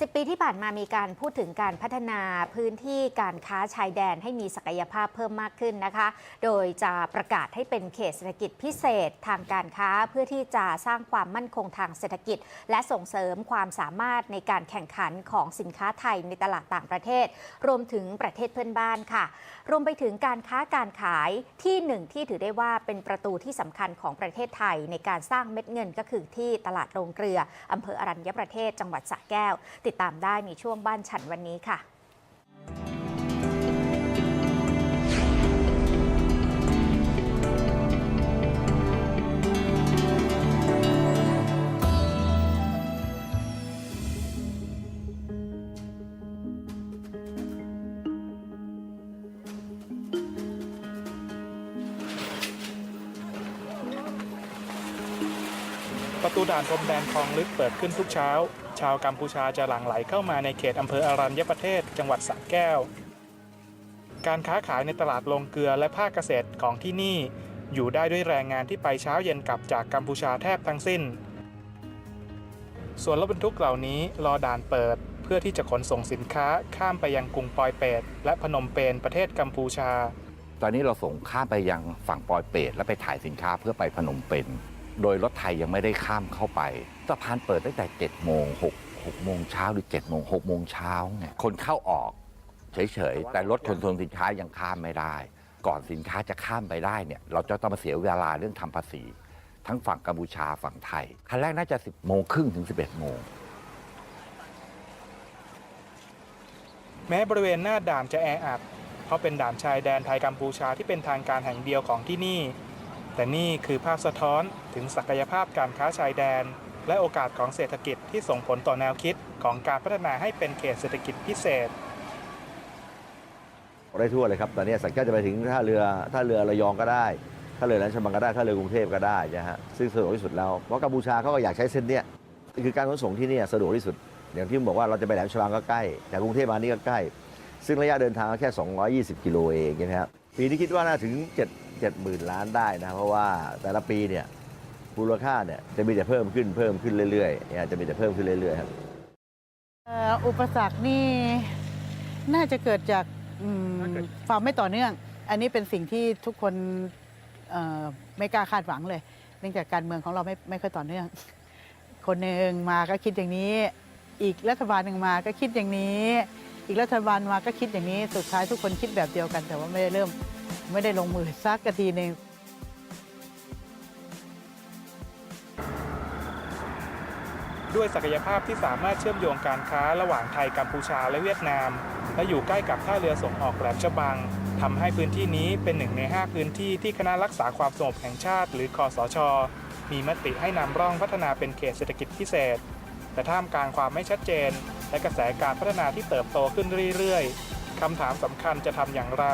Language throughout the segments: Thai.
10 ปีที่ผ่านมามีการพูดถึงการพัฒนาพื้นที่การค้าชายแดนให้มีศักยภาพเพิ่มมากขึ้นนะคะ โดยจะประกาศให้เป็นเขตเศรษฐกิจพิเศษทางการค้าเพื่อที่จะสร้างความมั่นคงทางเศรษฐกิจ และส่งเสริมความสามารถในการแข่งขันของสินค้าไทยในตลาดต่างประเทศ รวมถึงประเทศเพื่อนบ้านค่ะ รวมไปถึงการค้าการขายที่หนึ่งที่ถือได้ว่าเป็นประตูที่สำคัญของประเทศไทย ในการสร้างเม็ดเงินก็คือที่ตลาดโรงเกลืออำเภออรัญญประเทศจังหวัดสระแก้วติดตามได้ในช่วงบ้านฉันวันนี้ค่ะประตูด่านพรมแดนคลองลึกเปิดขึ้นทุกเช้า ชาวกัมพูชาจะหลั่งไหลเข้ามาในเขตอำเภออรัญญประเทศจังหวัดสระแก้ว การค้าขายในตลาดโรงเกลือและภาคเกษตรของที่นี่ อยู่ได้ด้วยแรงงานที่ไปเช้าเย็นกลับจากกัมพูชาแทบทั้งสิ้น ส่วนรถบรรทุกเหล่านี้รอด่านเปิด เพื่อที่จะขนส่งสินค้าข้ามไปยังกรุงปอยเปตและพนมเปญประเทศกัมพูชา ตอนนี้เราส่งข้ามไปยังฝั่งปอยเปตแล้วไปถ่ายสินค้าเพื่อไปพนมเปญ โดยรถไทยยังไม่ได้ข้ามเข้าไปสะพานเปิดตั้งแต่7โมง6 6โมงเช้าหรือ7โมง6โมงเช้าไงคนเข้าออกเฉยๆ แต่รถขนส่งสินค้ายังข้ามไม่ได้ ก่อนสินค้าจะข้ามไปได้เนี่ยเราจะต้องมาเสียเวลาเรื่องทำภาษี ทั้งฝั่งกัมพูชาฝั่งไทยคันแรกน่าจะ 10โมงครึ่งถึง 11โมงแม้บริเวณหน้าด่านจะแออัดเพราะเป็นด่านชายแดนไทยกัมพูชาที่เป็นทางการแห่งเดียวของที่นี่ แต่นี่คือภาพสะท้อนถึงศักยภาพการค้าชายแดน และโอกาสของเศรษฐกิจที่ส่งผลต่อแนวคิดของการพัฒนาให้เป็นเขตเศรษฐกิจพิเศษได้ทั่วเลยครับตอนนี้สังเกตจะไปถึงท่าเรือท่าเรือระยองก็ได้ท่าเรือแหลมฉบังก็ได้ท่าเรือกรุงเทพก็ได้นะฮะซึ่งสะดวกที่สุดแล้วเพราะกัมพูชาเขาก็อยากใช้เส้นเนี้ยคือการขนส่งที่นี่สะดวกที่สุด อย่างที่ผมบอกว่าเราจะไปแหลมฉบังก็ใกล้จากกรุงเทพมานี่ก็ใกล้ ซึ่งระยะเดินทางแค่ 220 กิโลเองนะครับปีนี้คิดว่าน่าถึง 7 7หมื่นล้านได้นะเพราะว่าแต่ละปีเนี่ยมูลค่าเนี่ยจะมีแต่เพิ่มขึ้นเพิ่มขึ้นเรื่อยๆเนี่ยจะมีแต่เพิ่มขึ้นเรื่อยๆครับเอ่ออุปสรรคนี่น่าจะเกิดจากอืมความไม่ต่อเนื่อง อันนี้เป็นสิ่งที่ทุกคนเอ่อไม่กล้าคาดหวังเลย เนื่องจากการเมืองของเราไม่ไม่ค่อยต่อเนื่อง คนหนึ่งมาก็คิดอย่างนี้ อีกรัฐบาลหนึ่งมาก็คิดอย่างนี้ อีกรัฐบาลมาก็คิดอย่างนี้ สุดท้ายทุกคนคิดแบบเดียวกัน แต่ว่าไม่ได้เริ่ม ไม่ได้ลงมือสักกะทีหนึ่งด้วยศักยภาพที่สามารถเชื่อมโยงการค้าระหว่างไทยกัมพูชาและเวียดนาม และอยู่ใกล้กับท่าเรือส่งออกแหลมฉบังทำให้พื้นที่นี้เป็นหนึ่งใน 5 พื้นที่ที่คณะรักษาความสงบแห่งชาติ หรือคอสช มีมติให้นำร่องพัฒนาเป็นเขตเศรษฐกิจพิเศษ แต่ท่ามกลางความไม่ชัดเจน และกระแสการพัฒนาที่เติบโตขึ้นเรื่อยๆ คำถามสำคัญจะทำอย่างไร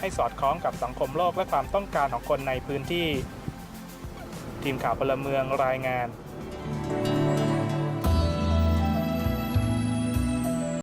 ให้สอดคล้องกับสังคมโลกและความต้องการของคนในพื้นที่ ทีมข่าวพลเมืองรายงาน